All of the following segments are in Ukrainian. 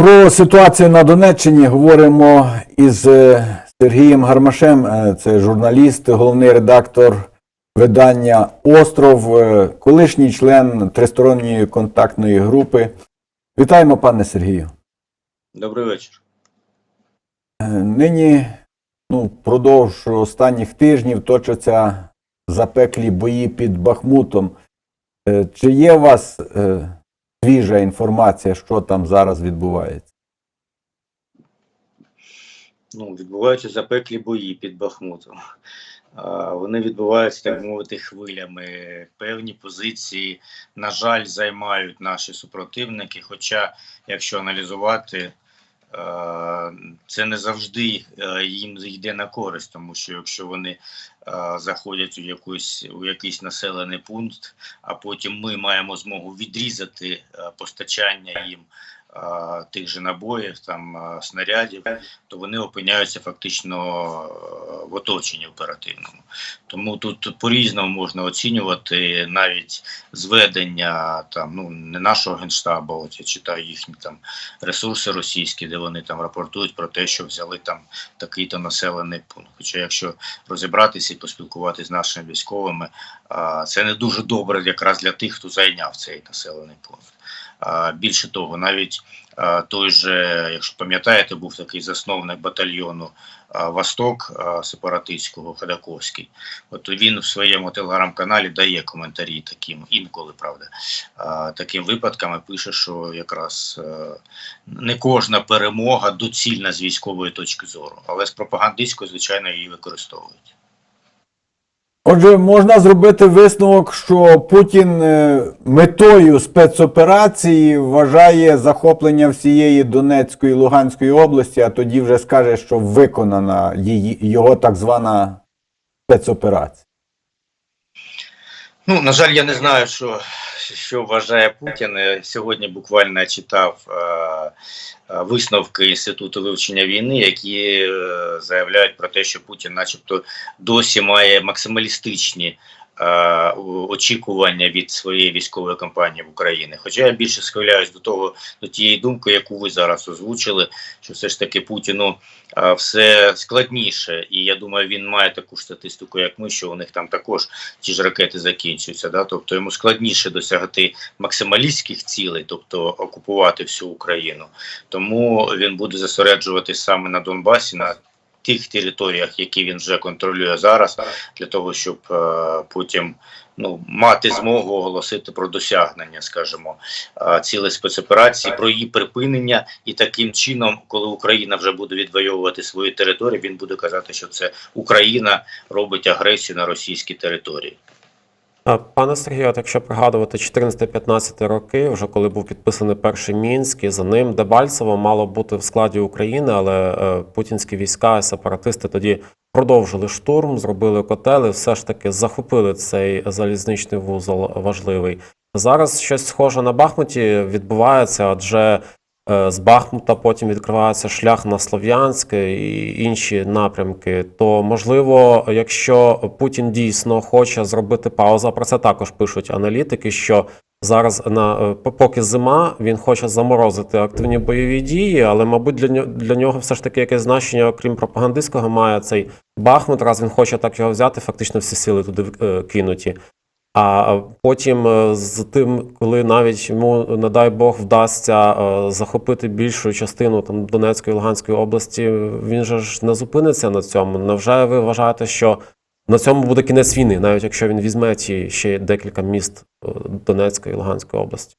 Про ситуацію на Донеччині говоримо із е, Сергієм Гармашем. Е, Це журналіст, головний редактор видання Остров, е, колишній член тристоронньої контактної групи. Вітаємо, пане Сергію. Добрий вечір. Нині, ну, впродовж останніх тижнів точаться запеклі бої під Бахмутом. Чи є у вас свіжа інформація, що там зараз відбувається? Ну, відбуваються запеклі бої під Бахмутом. Вони відбуваються, так мовити, хвилями. Певні позиції, на жаль, займають наші супротивники. Хоча, якщо аналізувати, це не завжди е, їм йде на користь, тому що якщо вони е, заходять у якийсь, у якийсь населений пункт, а потім ми маємо змогу відрізати е, постачання їм е, тих же набоїв, там снарядів, то вони опиняються фактично е, в оточенні оперативному. Тому тут по-різному можна оцінювати навіть зведення там ну не нашого генштабу. От я читаю їхні там ресурси російські, де вони там рапортують про те, що взяли там такий-то населений пункт. Хоча, якщо розібратися і поспілкуватися з нашими військовими, це не дуже добре якраз для тих, хто зайняв цей населений пункт. Більше того, навіть той же, якщо пам'ятаєте, був такий засновник батальйону Восток сепаратистського Ходаковський. От він в своєму телеграм-каналі дає коментарі таким інколи, правда, таким випадками пише, що якраз не кожна перемога доцільна з військової точки зору, але з пропагандистської, звичайно, її використовують. Отже, можна зробити висновок, що Путін е, метою спецоперації вважає захоплення всієї Донецької і Луганської області, а тоді вже скаже, що виконана її, його так звана спецоперація. Ну, на жаль, я не знаю, що, що вважає Путін. Сьогодні буквально читав е, е, висновки Інституту вивчення війни, які е, заявляють про те, що Путін, начебто, досі має максималістичні очікування від своєї військової кампанії в Україні. Хоча я більше схиляюсь до того, до тієї думки, яку ви зараз озвучили, що все ж таки Путіну е, все складніше, і я думаю, він має таку ж статистику, як ми, що у них там також ті ж ракети закінчуються. Да? Тобто йому складніше досягти максималістських цілей, тобто окупувати всю Україну. Тому він буде зосереджуватись саме на Донбасі, на тих територіях, які він вже контролює зараз, для того, щоб е, потім. Ну, мати змогу оголосити про досягнення, скажімо, е, цілей спецоперації, про її припинення, і таким чином, коли Україна вже буде відвоювати свої території, він буде казати, що це Україна робить агресію на російській території. Пане Сергію, от якщо пригадувати 14-15 роки, вже коли був підписаний перший Мінськ, і за ним Дебальцево мало бути в складі України, але е, путінські війська і сепаратисти тоді продовжили штурм, зробили котели, все ж таки захопили цей залізничний вузол важливий. Зараз щось схоже на Бахмуті відбувається, адже з Бахмута потім відкривається шлях на Слов'янськ і інші напрямки. То можливо, якщо Путін дійсно хоче зробити паузу, про це також пишуть аналітики, що зараз на е, поки зима, він хоче заморозити активні бойові дії, але мабуть для нього для нього все ж таки якесь значення, окрім пропагандистського, має цей Бахмут. Раз він хоче так його взяти, фактично всі сили туди е, кинуті. А потім, е, з тим, коли навіть йому, не дай Бог, вдасться е, захопити більшу частину там Донецької Луганської області, він же ж не зупиниться на цьому. Невже ви вважаєте, що на цьому буде кінець війни, навіть якщо він візьме ці ще декілька міст е, Донецької і Луганської області?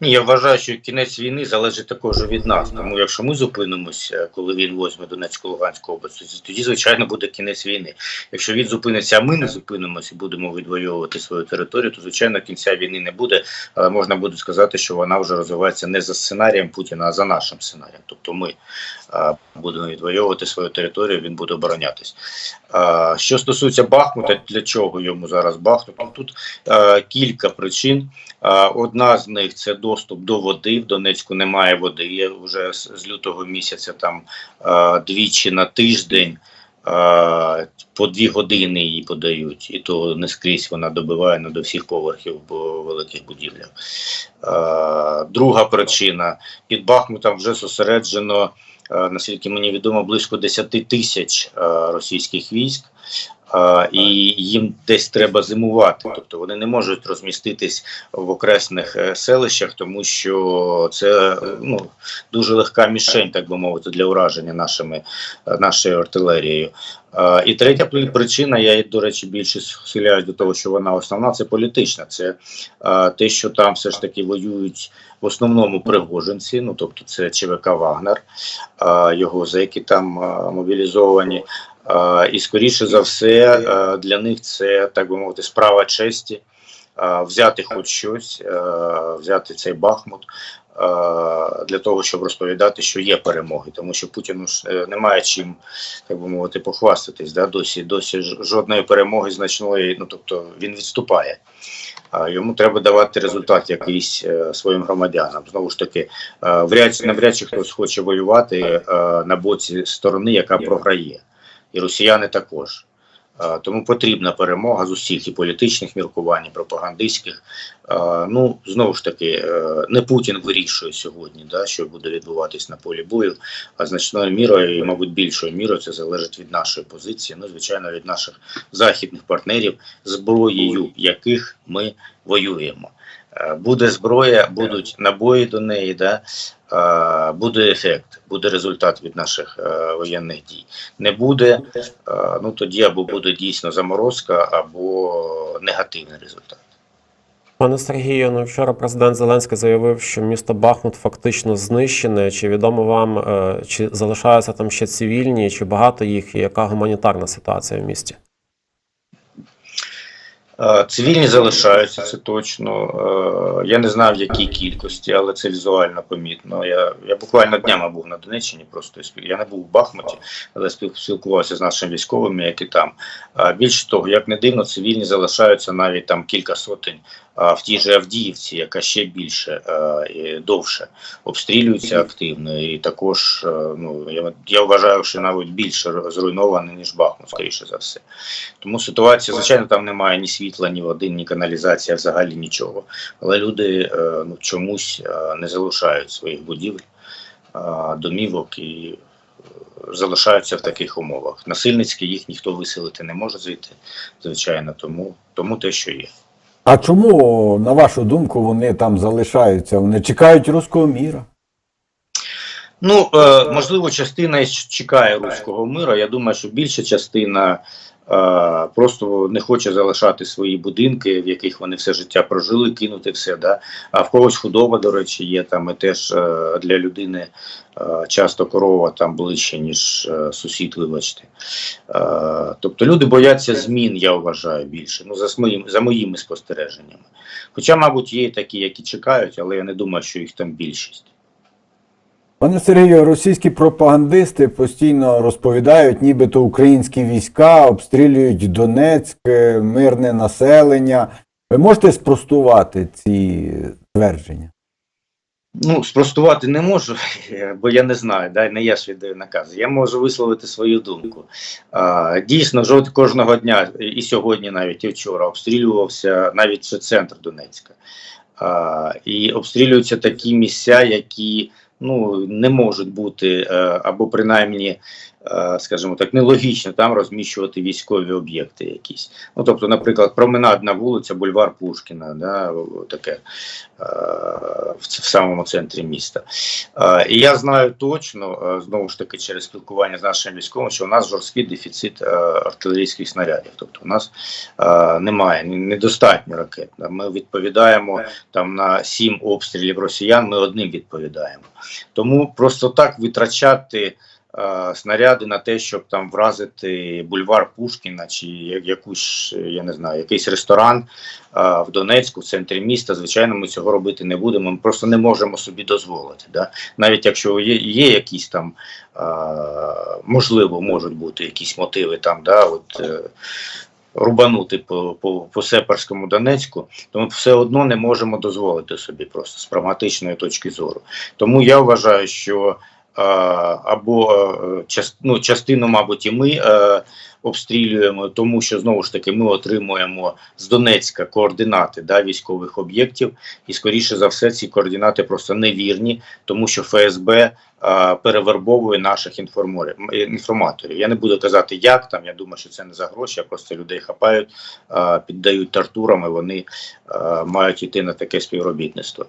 Ні, я вважаю, що кінець війни залежить також від нас. Тому якщо ми зупинимося, коли він возьме Донецьку Луганську область, тоді звичайно буде кінець війни. Якщо він зупиниться, а ми не зупинимося будемо відвоювати свою територію, то звичайно кінця війни не буде. Але можна буде сказати, що вона вже розвивається не за сценарієм Путіна, а за нашим сценарієм. Тобто ми будемо відвоювати свою територію, він буде оборонятись. Що стосується Бахмута, для чого йому зараз Бахмут? Ну, Тут а, кілька причин. А, Одна з них це доступ до води. В Донецьку немає води. Є вже з лютого місяця там а, двічі на тиждень. по дві години її подають, і то не скрізь вона добиває не до всіх поверхів по великих будівлях. Друга причина під Бахмутом вже зосереджено, наскільки мені відомо, близько 10 тисяч російських військ. А, і їм десь треба зимувати, тобто вони не можуть розміститись в окресних е, селищах, тому що це е, ну дуже легка мішень, так би мовити, для ураження нашими е, нашою артилерією. І третя при- причина, я до речі більше схиляюсь до того, що вона основна, це політична. Це те, що там все ж таки воюють в основному пригожинці, ну тобто це ЧВК Вагнер, його зеки там мобілізовані. І скоріше за все для них це так би мовити справа честі. Взяти хоч щось, взяти цей Бахмут для того, щоб розповідати, що є перемоги, тому що Путіну ж е, немає чим, так би мовити, похвастатись. Да? Досі досі жодної перемоги значної, ну тобто він відступає. Йому треба давати результат якийсь е, своїм громадянам. Знову ж таки, вряд навряд чи хтось хоче воювати е, на боці сторони, яка програє, і росіяни також. Е, Тому потрібна перемога з усіх і політичних міркувань, і пропагандистських. Е, Ну знову ж таки, е, не Путін вирішує сьогодні, да, що буде відбуватись на полі бою, а значною мірою, і, мабуть, більшою мірою це залежить від нашої позиції, ну звичайно, від наших західних партнерів, зброєю яких ми воюємо. Буде зброя, будуть набої до неї, да, буде ефект, буде результат від наших е, воєнних дій. Не буде, е, ну тоді або буде дійсно заморозка, або негативний результат. Пане Сергію, ну вчора президент Зеленський заявив, що місто Бахмут фактично знищене. Чи відомо вам, е, чи залишаються там ще цивільні, чи багато їх, і яка гуманітарна ситуація в місті? Е, Цивільні залишаються, це точно. Е, Я не знав, в якій кількості, але це візуально помітно. Я, я буквально днями був на Донеччині, просто я не був в Бахмуті, але спілкувався з нашими військовими, які там. Більше того, як не дивно, цивільні залишаються навіть там кілька сотень в тій же Авдіївці, яка ще більше е, довше обстрілюється активно, і також ну я, я вважаю, що навіть більше зруйнована, ніж Бахмут, скоріше за все. Тому ситуація, звичайно, там немає ні світла, ні води, ні каналізації, взагалі нічого. Але люди е, ну, чомусь е, не залишають своїх будівель, е, домівок і залишаються в таких умовах. Насильницьки їх ніхто виселити не може звідти, звичайно, тому, тому те, що є. А чому, на вашу думку, вони там залишаються? Вони чекають руського міра? Ну, можливо, частина чекає руського миру. Я думаю, що більша частина просто не хоче залишати свої будинки, в яких вони все життя прожили, кинути все. Да? А в когось худоба, до речі, є там і теж е, для людини е, часто корова там ближче, ніж е, сусід, вибачте. Е, тобто люди бояться змін, я вважаю більше. Ну, за, моїм, за моїми спостереженнями. Хоча, мабуть, є такі, які чекають, але я не думаю, що їх там більшість. Пане Сергію, російські пропагандисти постійно розповідають, нібито українські війська обстрілюють Донецьк, е, мирне населення. Ви можете спростувати ці твердження? Ну, спростувати не можу, бо я не знаю, да, не я ж накази. Я можу висловити свою думку. А, дійсно, жод кожного дня, і сьогодні, навіть і вчора, обстрілювався навіть центр Донецька. А, і обстрілюються такі місця, які ну, не можуть бути, е, або принаймні, скажімо так, нелогічно там розміщувати військові об'єкти якісь. Ну, тобто, наприклад, променадна вулиця, бульвар Пушкіна, да, таке е, в, в самому центрі міста. Е, І я знаю точно, е, знову ж таки, через спілкування з нашими військовими, що у нас жорсткий дефіцит е, артилерійських снарядів. Тобто у нас е, немає, недостатньо ракет. Ми відповідаємо там на сім обстрілів росіян, ми одним відповідаємо. Тому просто так витрачати. Е, Снаряди на те, щоб там вразити бульвар Пушкіна чи якусь, я не знаю, якийсь ресторан е, в Донецьку, в центрі міста. Звичайно, ми цього робити не будемо. Ми просто не можемо собі дозволити. Да? Навіть якщо є, є якісь там, е, можливо, можуть бути якісь мотиви там, да, от, рубанути по, по, по Сепарському Донецьку, то ми все одно не можемо дозволити собі просто з прагматичної точки зору. Тому я вважаю, що або е, ну, частину, мабуть, і ми е, обстрілюємо, тому що знову ж таки ми отримуємо з Донецька координати да, військових об'єктів, і скоріше за все ці координати просто невірні, тому що ФСБ перевербовує наших інформаторів. Я не буду казати, як там. Я думаю, що це не за гроші, а просто людей хапають, піддають тортурам, і вони мають йти на таке співробітництво.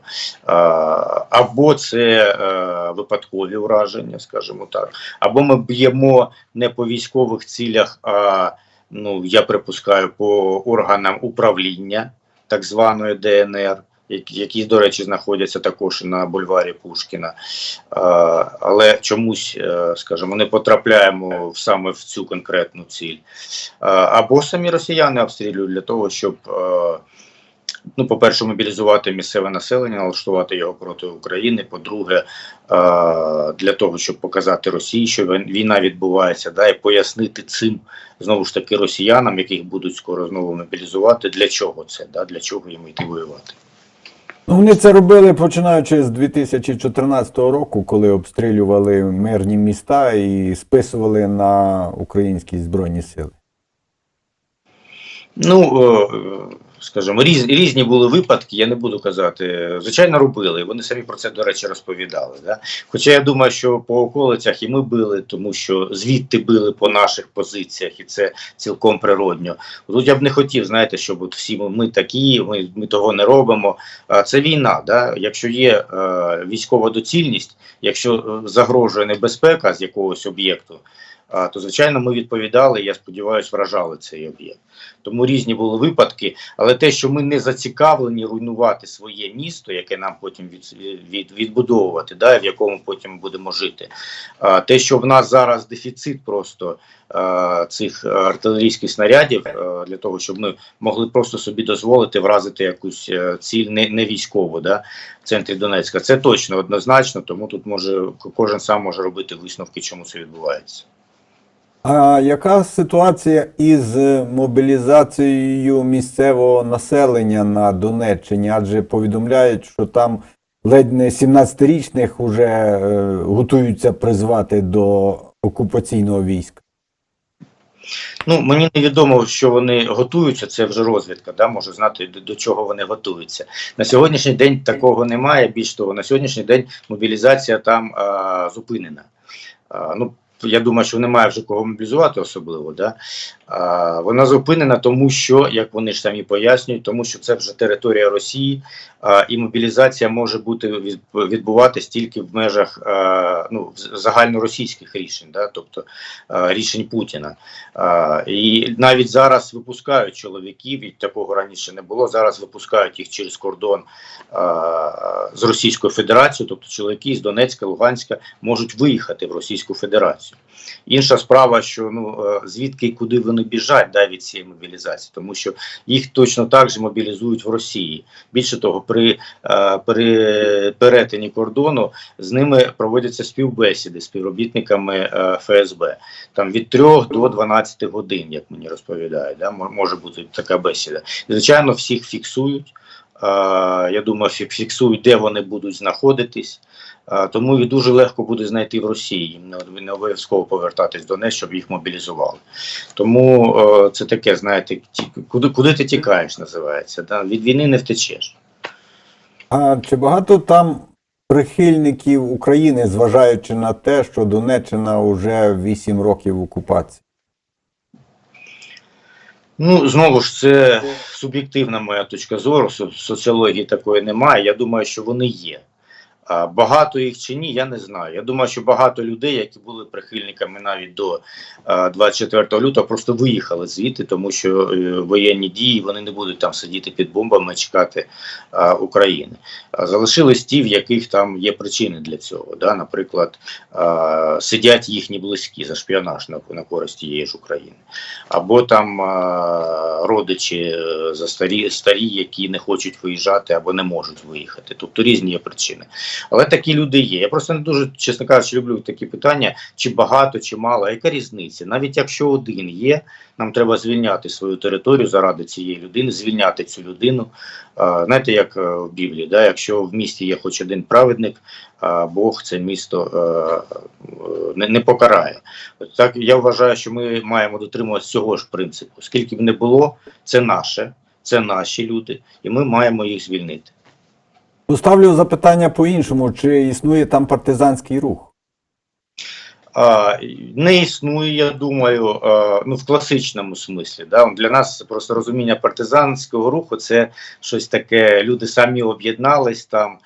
Або це е, випадкові ураження, скажімо так, або ми б'ємо не по військових цілях, а ну я припускаю по органам управління так званої ДНР. Які- до речі, знаходяться також на бульварі Пушкіна, але чомусь, е, скажімо, не потрапляємо саме в цю конкретну ціль. Або самі росіяни обстрілюють для того, щоб е, ну, по-перше, мобілізувати місцеве населення, налаштувати його проти України. По-друге, е, для того, щоб показати Росії, що війна відбувається, да, і пояснити цим знову ж таки росіянам, яких будуть скоро знову мобілізувати, для чого це, да, для чого їм йти воювати. Вони це робили починаючи з 2014 року, коли обстрілювали мирні міста і списували на українські збройні сили. Ну, е, скажімо, різ, різні були випадки, я не буду казати. Звичайно, робили. Вони самі про це, до речі, розповідали. Да? Хоча я думаю, що по околицях і ми били, тому що звідти били по наших позиціях, і це цілком природньо. Тут я б не хотів, знаєте, щоб от всі ми, такі, ми, ми того не робимо. А це війна. Да? Якщо є е, військова доцільність, якщо е, загрожує небезпека з якогось об'єкту, то звичайно ми відповідали. Я сподіваюся, вражали цей об'єкт. Тому різні були випадки, але те, що ми не зацікавлені руйнувати своє місто, яке нам потім від, від, відбудовувати, да, в якому потім будемо жити. А, те, що в нас зараз дефіцит просто а, цих артилерійських снарядів, а, для того, щоб ми могли просто собі дозволити вразити якусь е, ціль не, не військову, да, в центрі Донецька. Це точно однозначно, тому тут може кожен сам може робити висновки, чому це відбувається. А яка ситуація із мобілізацією місцевого населення на Донеччині? Адже повідомляють, що там ледь не 17-річних вже е, готуються призвати до окупаційного війська. Ну мені невідомо, що вони готуються. Це вже розвідка, да може знати до, до чого вони готуються. На сьогоднішній день такого немає. Більш того, на сьогоднішній день мобілізація там а, зупинена. А, ну я думаю, що немає вже кого мобілізувати особливо. Да? А, вона зупинена, тому що, як вони ж самі пояснюють, тому що це вже територія Росії, а, і мобілізація може бути від, відбуватись тільки в межах а, ну, загальноросійських рішень, да? тобто а, рішень Путіна. А, і навіть зараз випускають чоловіків, і такого раніше не було. Зараз випускають їх через кордон а, з Російською Федерацією, тобто чоловіки з Донецька, Луганська можуть виїхати в Російську Федерацію. Інша справа, що ну е, звідки і куди вони біжать да, від цієї мобілізації, тому що їх точно так же мобілізують в Росії. Більше того, при, е, при перетині кордону з ними проводяться співбесіди з співробітниками е, ФСБ. Там від 3 до 12 годин, як мені розповідають, да, може бути така бесіда. Звичайно, всіх фіксують. Я думаю, фіксують, де вони будуть знаходитись. Е, Тому їх дуже легко буде знайти в Росії. Їм не- обов'язково повертатись до неї, щоб їх мобілізували. Тому е, це таке, знаєте, куди, куди ти тікаєш, називається. Да? Від війни не втечеш. А чи багато там прихильників України, зважаючи на те, що Донеччина вже 8 років в окупації? Ну, знову ж, це суб'єктивна моя точка зору. Соціології такої немає. Я думаю, що вони є. Багато їх чи ні, я не знаю. Я думаю, що багато людей, які були прихильниками навіть до а, 24 лютого, просто виїхали звідти, тому що е, воєнні дії вони не будуть там сидіти під бомбами, чекати а, України. Залишились ті, в яких там є причини для цього. Да? Наприклад, сидять їхні близькі за шпіонаж на, користь тієї ж України або там родичі е, за старі, старі, які не хочуть виїжджати або не можуть виїхати. Тобто різні є причини. Але такі люди є. Я просто не дуже, чесно кажучи, люблю такі питання: чи багато, чи мало. Яка різниця? Навіть якщо один є, нам треба звільняти свою територію заради цієї людини, звільняти цю людину. Знаєте, як е, в Біблії, да? якщо в місті є хоч один праведник, Бог це місто е, е, не, покарає. Так я вважаю, що ми маємо дотримуватися цього ж принципу. Скільки б не було, це наше, це наші люди, і ми маємо їх звільнити. Поставлю запитання по-іншому: чи існує там партизанський рух? А, не існує, я думаю, а, ну в класичному смислі. Да? Для нас просто розуміння партизанського руху це щось таке. Люди самі об'єднались там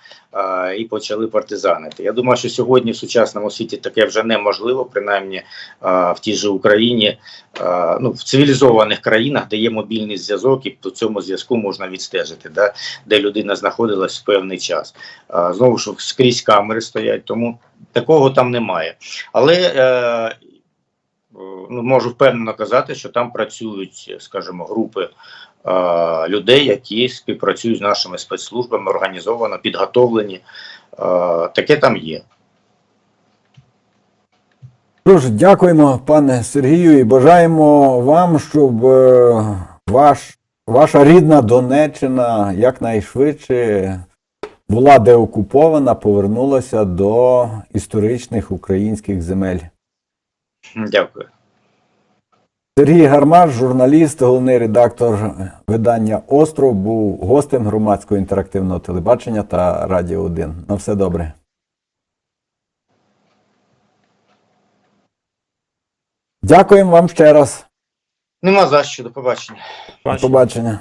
і почали партизанити. Я думаю, що сьогодні в сучасному світі таке вже неможливо, принаймні в тій же Україні, ну в цивілізованих країнах, де є мобільний зв'язок, і по цьому зв'язку можна відстежити, да? де людина знаходилась в певний час. Знову ж скрізь камери стоять, тому такого там немає. Але е, ну, можу впевнено казати, що там працюють, скажімо, групи людей, які співпрацюють з нашими спецслужбами, організовано, підготовлені. Е, таке там є. Тож, дякуємо, пане Сергію, і бажаємо вам, щоб е, ваш, ваша рідна Донеччина якнайшвидше була деокупована, повернулася до історичних українських земель. Дякую. Сергій Гармаш, журналіст, головний редактор видання Остров, був гостем громадського інтерактивного телебачення та Радіо 1. На все добре. Дякуємо вам ще раз. Нема за що, до побачення. До побачення.